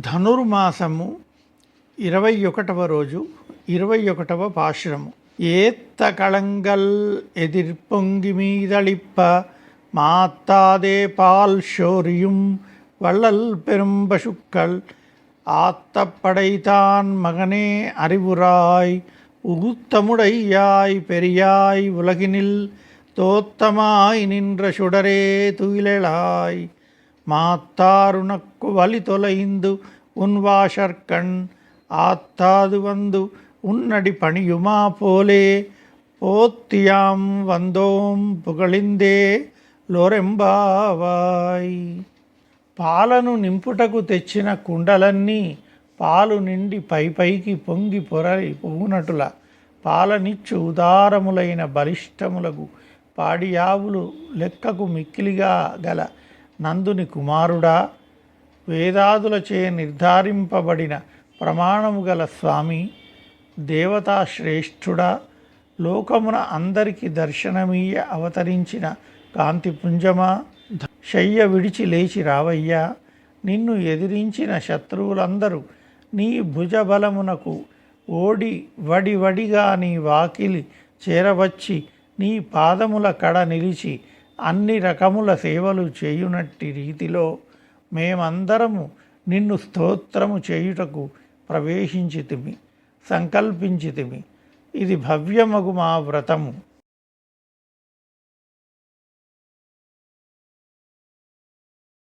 ధనుర్మాసము ఇరవై ఒకటవ రోజు ఇరవై ఒకటవ పాశ్రము. ఏత్త కళంగల్ ఎదిర్పొంగి మీదళిప్ప மாத்தாதே பால் ஷோரியும் வள்ளல் பெரும்பசுக்கள் ஆத்தப்படைத்தான் மகனே அறிவுராய் உகுத்தமுடையாய் பெரியாய் உலகினில் தோத்தமாய் நின்ற சுடரே துயிலெழாய் మాత్తారునక్కు వలి తొలయిందు ఉన్వాషర్కణ్ ఆత్తాదు వందు ఉన్నడి పణియుమా పోలే போத்தியாம் వందోం పుగళిందే లోరెంబావాయ్. పాలను నింపుటకు తెచ్చిన కుండలన్నీ పాలు నిండి పై పైకి పొంగి పొరలి పొంగునటుల పాలనిచ్చు ఉదారములైన బలిష్టములకు పాడియావులు లెక్కకు మిక్కిలిగా గల నందుని కుమారుడా వేదాదులచే నిర్ధారింపబడిన ప్రమాణము గల స్వామి దేవతా శ్రేష్ఠుడా లోకమున అందరికి దర్శనమీయ అవతరించిన కాంతిపుంజమా శయ్య విడిచి లేచి రావయ్యా నిన్ను ఎదిరించిన శత్రువులందరూ నీ భుజబలమునకు ఓడి వడి వడిగా నీ వాకిలి చేరవచ్చి నీ పాదముల కడ నిలిచి అన్ని రకముల సేవలు చేయునట్టి రీతిలో మేమందరము నిన్ను స్తోత్రము చేయుటకు ప్రవేశించితిమి సంకల్పించితిమి. ఇది భవ్యమగు మా వ్రతము.